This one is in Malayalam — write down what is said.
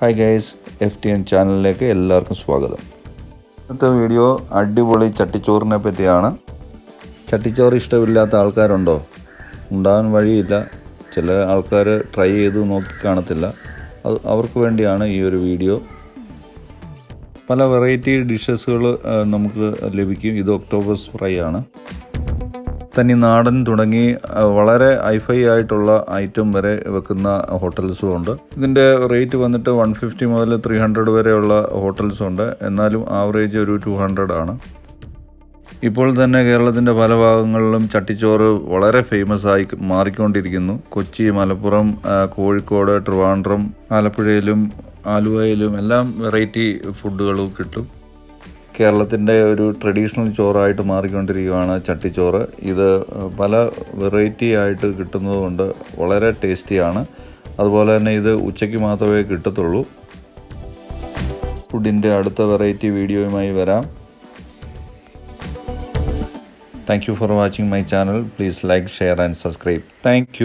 Hi guys F T N ചാനലിലേക്ക് എല്ലാവർക്കും സ്വാഗതം. ഇന്നത്തെ വീഡിയോ അടിപൊളി ചട്ടിച്ചോറിനെ പറ്റിയാണ്. ചട്ടിച്ചോറ് ഇഷ്ടമില്ലാത്ത ആൾക്കാരുണ്ടോ? ഉണ്ടാകാൻ വഴിയില്ല. ചില ആൾക്കാർ ട്രൈ ചെയ്ത് നോക്കി കാണത്തില്ല. അത് അവർക്ക് വേണ്ടിയാണ് ഈ ഒരു വീഡിയോ പല വെറൈറ്റി ഡിഷസുകൾ നമുക്ക് ലഭിക്കും. ഇത് ഒക്ടോബസ് ഫ്രൈ ആണ്. തനി നാടൻ തുടങ്ങി വളരെ ഹൈഫൈ ആയിട്ടുള്ള ഐറ്റം വരെ വെക്കുന്ന ഹോട്ടൽസും ഉണ്ട് ഇതിന്റെ റേറ്റ് വന്നിട്ട് വൺ ഫിഫ്റ്റി മുതൽ ത്രീ ഹൺഡ്രഡ് വരെയുള്ള ഹോട്ടൽസും ഉണ്ട് എന്നാലും ആവറേജ് ഒരു ടു ഹൺഡ്രഡ് ആണ്. ഇപ്പോൾ തന്നെ കേരളത്തിന്റെ പല ഭാഗങ്ങളിലും ചട്ടിച്ചോറ് വളരെ ഫേമസ് ആയി മാറിക്കൊണ്ടിരിക്കുന്നു. കൊച്ചി മലപ്പുറം കോഴിക്കോട് ട്രിവാൻഡ്രം ആലപ്പുഴയിലും ആലുവയിലും എല്ലാം വെറൈറ്റി ഫുഡുകളും കിട്ടും. കേരളത്തിന്റെ ഒരു ട്രഡീഷണൽ ചോറായിട്ട് മാറിക്കൊണ്ടിരിക്കുകയാണ് ചട്ടിച്ചോറ്. ഇത് പല വെറൈറ്റി ആയിട്ട് കിട്ടുന്നതുകൊണ്ട് വളരെ ടേസ്റ്റിയാണ്. അതുപോലെ തന്നെ ഇത് ഉച്ചയ്ക്ക് മാത്രമേ കിട്ടത്തുള്ളൂ. ഫുഡിന്റെ അടുത്ത വെറൈറ്റി വീഡിയോയുമായി വരാം. Thank you for watching my channel please like share and subscribe thank